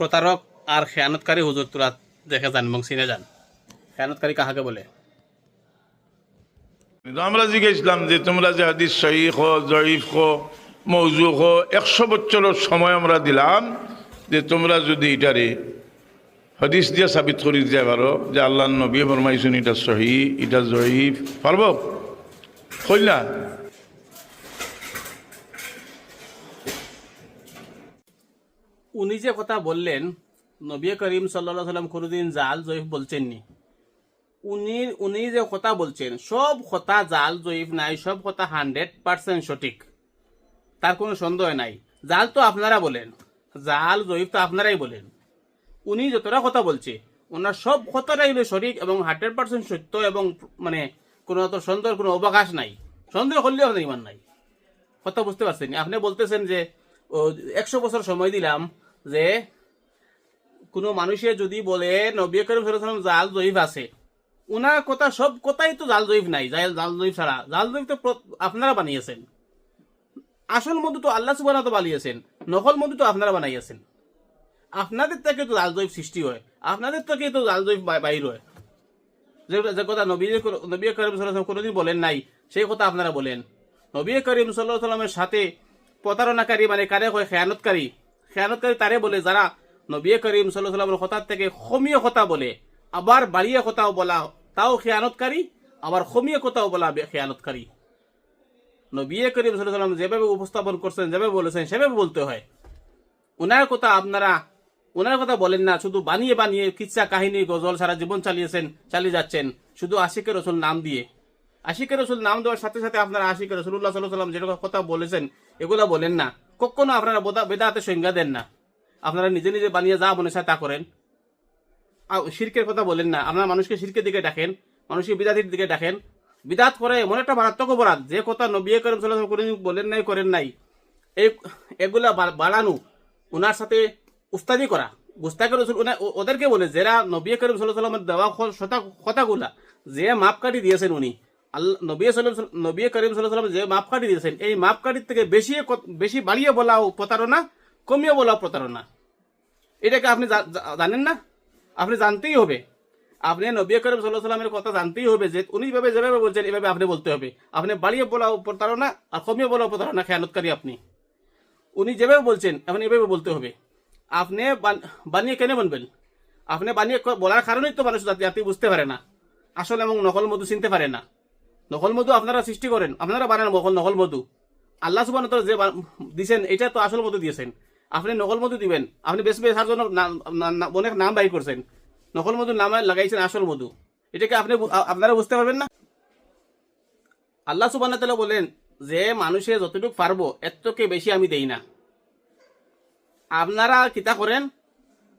প্রতারক আর খেয়ানতকারী হুজুর তোরা দেখে যান এবং চিনে যান। খেয়ানতকারী কাহাকে বলে? আমরা জিজ্ঞেসলাম যে তোমরা যে হাদিস শহীদ হো জয়ীফ হো, মৌজু হো, একশো বছরের সময় আমরা দিলাম যে তোমরা যদি এটারে হাদিস দিয়ে সাবিত করে দিতে পারো যে আল্লাহ নবী ফরমাইছেন এটা সহি, এটা জয়ীফ, পারব? হইল না? উনি যে কথা বললেন, নবী করিম সাল্লা সাল্লাম কোনোদিন জাল জয়ীফ বলছেননি। উনি উনি যে কথা বলছেন, সব কথা জাল জয়ীফ নাই, সব কথা হান্ড্রেড পার্সেন্ট সঠিক। তার কোনো সন্দেহ নাই। জাল তো আপনারা বলেন, জাল জয়ীফ তো আপনারাই বলেন। উনি যতটা কথা বলছে, ওনার সব কথাটাই হলো সঠিক এবং হান্ড্রেড পার্সেন্ট সত্য এবং মানে কোনো তো সন্দেহের কোনো অবকাশ নাই। সন্দেহ করলেও আপনার ইমান নাই। কথা বুঝতে পারছেন? আপনি বলতেছেন যে একশো বছর সময় দিলাম যে কোনো মানুষের যদি বলে, নবী করিম সাল্লাম জাল জয়ীফ আছে। ওনার কথা, সব কথাই তো জাল জয়ীফ নাই, জাল জাল জয়ীফ ছাড়া। জাল জয়ীফ তো আপনারা বানিয়েছেন। আসল মধু তো আল্লাহ সুবাহ বানিয়েছেন, নকল মধু তো আপনারা বানাইয়াছেন। আপনাদের থেকে তো জাল জয়ীফ সৃষ্টি হয়, আপনাদের থেকে তো জাল জয়ীফ বাইর হয়। যে যে কথা নবী নবী করিম সাল্লাম কোনোদিন বলেন নাই, সেই কথা আপনারা বলেন। নবী করিম সাল্লাহ সাল্লামের সাথে প্রতারণাকারী মানে কারে হয়, খেয়ানতকারী। খেয়ানতকারী তারে বলে যারা নবী করিম সাল্লাহ সাল্লামের কথার থেকে খমিয়ে কথা বলে আবার বাড়িয়ে কথাও বলা, তাও খেয়ানতকারী আবার খমিয়ে কথাও বলা খেয়ানতকারী নবী করিম সাল্লাম যেভাবে উপস্থাপন করছেন, যেভাবে বলেছেন, সেভাবে বলতে হয়। ওনার কথা আপনারা ওনার কথা বলেন না, শুধু বানিয়ে বানিয়ে কিচ্ছা কাহিনী, গজল সারা জীবন চালিয়েছেন, চালিয়ে যাচ্ছেন, শুধু আশিকের রসুল নাম দিয়ে। আশিকের রসুল নাম দেওয়ার সাথে সাথে আপনারা আশিকের রসুল্লাহ সাল্লাহ সাল্লাম যেরকম কথা বলেছেন, এগুলো বলেন না। কখনো আপনারা বোদা- বেদাতে সংজ্ঞা দেন না। আপনারা নিজে নিজে বানিয়ে যা মনে চায় তা করেন। শিরকের কথা বলেন না। আপনারা মানুষকে শিরকের দিকে ডাকেন, মানুষকে বিদাতির দিকে ডাকেন। বিদাত করে এমন একটা মারাত্মক অপরাধ, যে কথা নবী সাল্লাহ সাল্লাম কোনোদিন বলেন নাই, করেন নাই। এই এগুলা বাড়ানো ওনার সাথে উস্তাদি করা। গুস্তাকে রসুল ওদেরকে বলে, যারা নবী করিম সাল্লাহ সাল্লামের দেওয়া কথাগুলা, যে মাপকাঠি দিয়েছেন উনি আল্লাহ, নবী সাল্লাম নবী করিম সাল্লাম যে মাপকাঠি দিয়েছেন, এই মাপকাঠির থেকে বেশি বেশি বাড়িয়ে বলাও প্রতারণা, কমিয়ে বলাও প্রতারণা। এটাকে আপনি জানেন না? আপনি জানতেই হবে। আপনি নবী করিম সাল্লাহ সাল্লামের কথা জানতেই হবে যে উনি যেভাবে যেভাবে বলছেন, এভাবে আপনি বলতে হবে। আপনি বাড়িয়ে বলাও প্রতারণা আর কমিয়ে বলাও প্রতারণা খেয়ালতকারী আপনি। উনি যেভাবে বলছেন এখন এভাবে বলতে হবে। আপনি বানিয়ে কেন বলবেন আপনি বানিয়ে বলার কারণেই তো মানুষ জাতি বুঝতে পারে না। আসল এবং নকল মধু চিনতে পারে না। নকল মধু আপনারা সৃষ্টি করেন, আপনারা বানান নকল মধু। আল্লাহ সুবান যে দিছেন, এটা তো আসল মধু দিয়েছেন। আপনি নকল মধু দিবেন, আপনি বেশ অনেক নাম বাই করছেন। নকল মধু নাম লাগাইছেন আসল মধু। এটাকে আপনি আপনারা বুঝতে পারবেন না? আল্লাহ সুবান বলেন, যে মানুষে যতটুকু পারব, এর থেকে বেশি আমি দেই না। আপনারা কিতা করেন,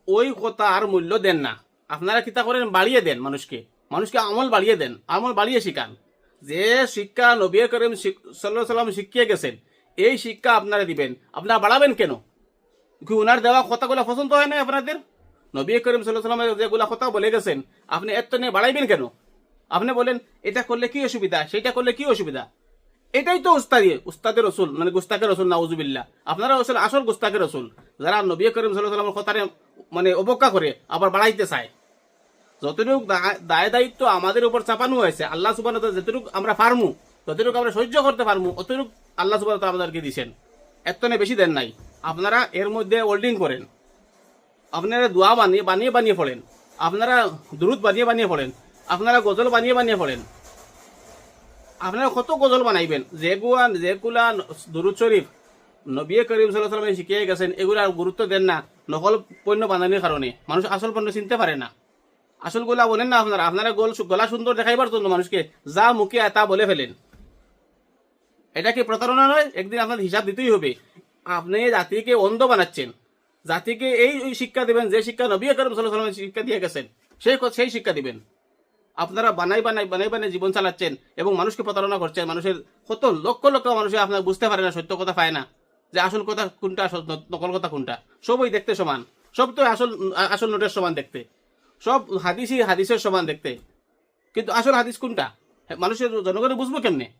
ওই কথা আর মূল্য দেন না। আপনারা কিতা করেন, বাড়িয়ে দেন মানুষকে। মানুষকে আমল বাড়িয়ে দেন। আমল বাড়িয়ে শিখান। যে শিক্ষা নবী করিম সাল্লাহ সাল্লাম শিখিয়ে গেছেন, এই শিক্ষা আপনারা দিবেন। আপনারা বাড়াবেন কেন? কি ওনার দেওয়া কথাগুলো পছন্দ হয় না আপনাদের? নবী করিম সাল্লাহ সাল্লামের যেগুলা কথা বলে গেছেন, আপনি এত নিয়ে বাড়াইবেন কেন? আপনি বলেন, এটা করলে কি অসুবিধা? সেটা করলে কি অসুবিধা? এটাই তো উস্তাদি উস্তাদের রসুল মানে গুস্তাকের রসুল নাউজুবিল্লা আপনারা রসুল আসল গুস্তাকের রসুল। যারা নবী করিম সাল্লাহ সাল্লামের মানে অবজ্ঞা করে, আবার বাড়াইতে চায়। যতটুকু দায় দায়িত্ব আমাদের উপর চাপানো হয়েছে, আল্লাহ সুবান যতটুকু আমরা পারমু ততটুকু আমরা সহ্য করতে পারমু, অতটুকু আল্লাহ সুবান আমাদেরকে দিছেন এত না বেশি দেন নাই। আপনারা এর মধ্যে হোল্ডিং করেন। আপনারা দোয়া বানিয়ে বানিয়ে বানিয়ে পড়েন। আপনারা দুরুদ বানিয়ে বানিয়ে পড়েন। আপনারা গজল বানিয়ে বানিয়ে পড়েন। আপনারা কত গজল বানাইবেন? যেগুলা যেগুলা দুরুদ শরীফ নবী করিম সাল্লাহ শিখিয়ে গেছেন এগুলা গুরুত্ব দেন না। নকল পণ্য বানানোর কারণে। মানুষ আসল পণ্য চিনতে পারে না। আসল গোলা বলেন না আপনারা। আপনারা গোল গলা সুন্দর দেখাইবার জন্য মানুষকে যা মুখে তা বলে ফেলেন। এটা কি প্রতারণা নয় একদিন আপনার হিসাব দিতেই হবে। আপনি জাতিকে অন্ধ বানাচ্ছেন। জাতিকে এই ওই শিক্ষা দিবেন, যে শিক্ষা নবী করিম সাল্লাহ শিক্ষা দিয়ে গেছেন, সেই সেই শিক্ষা দিবেন। আপনারা বানাই বানাই বানাই বানাই জীবন চালাচ্ছেন এবং মানুষকে প্রতারণা করছেন। মানুষের কত লক্ষ লক্ষ মানুষ আপনার বুঝতে পারে না, সত্য কথা পায় না, যে আসল কথা কোনটা নকল কথা কোনটা। সবই দেখতে সমান। সব তো আসল আসল নোটের সমান দেখতে। সব হাদিসই হাদিসের সমান দেখতে। কিন্তু আসল হাদিস কোনটা? মানুষের জনগণে বুঝব কেমনে?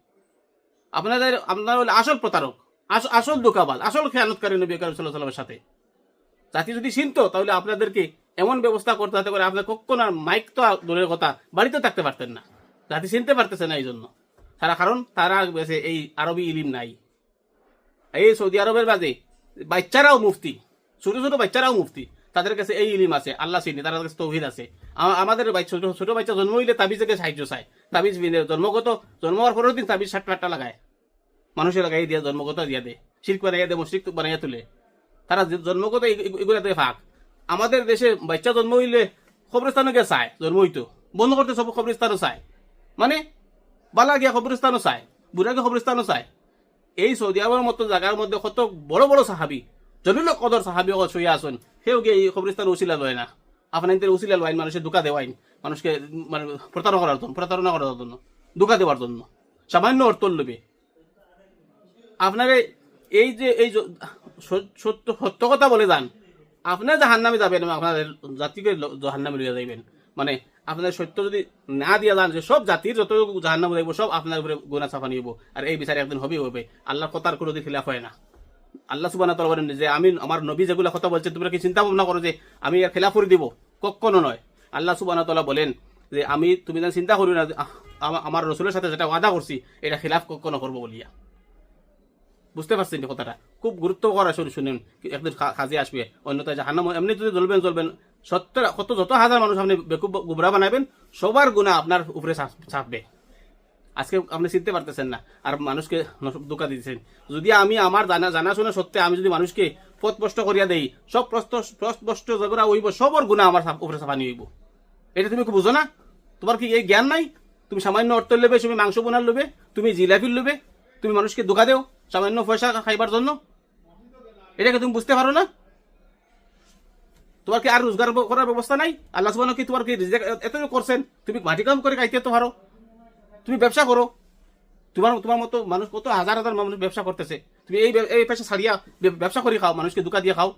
আপনাদের, আপনারা হলে আসল প্রতারক, আস- আসল দোকাবাল আসল খেয়ালতকারী নবী করিম সাল্লাহ সাল্লামের সাথে। জাতি যদি চিনত তাহলে আপনাদেরকে এমন ব্যবস্থা করতে হতে করে আপনার কখনো আর মাইক তো দূরের কথা বাড়িতে থাকতে পারতেন না। জাতি চিনতে পারতেছে না এই জন্য তারা, কারণ তারা এই আরবি ইলিম নাই। এই সৌদি আরবের বাজে বাচ্চারাও মুফতি, ছোট ছোট বাচ্চারাও মুফতি। তাদের কাছে এই ইলিম আছে, আল্লাহ চিনি, তাদের কাছে তৌহিদ আছে। আমাদের ছোট ছোট বাচ্চা জন্ম হইলে তাবিজকে সাহায্য চায়। তাবিজ জন্মগত জন্ম হওয়ার পরের দিন তাবিজ ষাট লাগায়। মানুষের লাগাই দিয়া জন্মগত দিয়া দে, শির্ক বানাইয়া দে, মুশরিক বানাইয়া তুলে। তারা জন্মগত এগুলাতে ফাঁক। আমাদের দেশে বাচ্চা জন্ম হইলে কবরস্থানে গিয়ে চায় জন্ম হইতো বন্ধ করতে সব কবরস্থানও চায়। মানে বালা গিয়া কবরস্থানও চায়, বুড়া গিয়া কবরস্থানও চায়। এই সৌদি আরবের মতো জায়গার মধ্যে কত বড় বড় সাহাবি জলিল কদর সাহাবি অকল শুয়ে আসুন সেও গিয়ে এই কবরস্থান উচিলা লয় না? আপনার ইন্টার উচিলা লয় মানুষের দুকা দেওয়াইন মানুষকে মানে প্রতারণা করার জন্য প্রতারণা করার জন্য, দুকা দেওয়ার জন্য। সামান্য অর্থ লবে। আপনারে এই যে, এই সত্য সত্য কথা বলে যান আপনার জাহান নামে যাবেন আপনাদের জাতিকে জাহান নামে লিয়ে যাইবেন। মানে আপনার সত্য যদি না দিয়া যান, যে সব জাতির যত জাহান নামে যাইব সব আপনার উপরে গুণা চাফা নিব আর এই বিচারে একদিন হবে হবে। আল্লাহর কথার কোনো দিন খিলাফ হয় না। আল্লাহ সুবাহ বলেন যে আমি আমার নবী যেগুলো কথা বলছে, তোমরা কি চিন্তা ভাবনা করো যে, আমি এর খেলাফ করে দিব? কখনো নয়। আল্লাহ সুবাহ বলেন যে, আমি, তুমি যেন চিন্তা করি না আমার রসুলের সাথে যেটা ওয়াদা করছি, এটা খেলাফ কখনো করব বলিয়া। বুঝতে পারছেন এই কথাটা? খুব গুরুত্ব করা শুনে, শুনেন, একদিন খাজে আসবে, অন্যথায় জাহান্নাম, এমনি যদি জ্বলবেন জ্বলবেন, সত্তর, কত, যত হাজার মানুষ আপনি বেকুব, গুবরা বানাবেন, সবার গুণা আপনার উপরে চাপবে আজকে আপনি চিনতে পারতেছেন না। আর মানুষকে দোকা দিতেছেন। যদি আমি আমার জানা জানাশোনা সত্ত্বে আমি যদি মানুষকে পথ স্পষ্ট করিয়া দেই, সব প্রশ্ন স্পষ্ট যেগুলা হইব, সবর গুণা আমার উপরে চাপানি হইব। এটা তুমি বুঝো না? তোমার কি এই জ্ঞান নাই? তুমি সামান্য অর্থ লোবে তুমি মাংস বোনার লোবে তুমি জিলাপির লোবে তুমি মানুষকে ধোকা দেও, সামান্য পয়সা খাইবার জন্য? এটাকে তুমি বুঝতে পারো না? তোমার কি আর রোজগার করার ব্যবস্থা নাই? আল্লাহ কি তোমার কি এত করছেন? তুমি মাটি কাম করে খাইতে তো পারো। তুমি ব্যবসা করো। তোমার তোমার মতো মানুষ কত হাজার হাজার মানুষ ব্যবসা করতেছে। তুমি এই এই পেশা ছাড়িয়া ব্য- ব্যবসা করে খাও, মানুষকে দুকা দিয়ে খাও।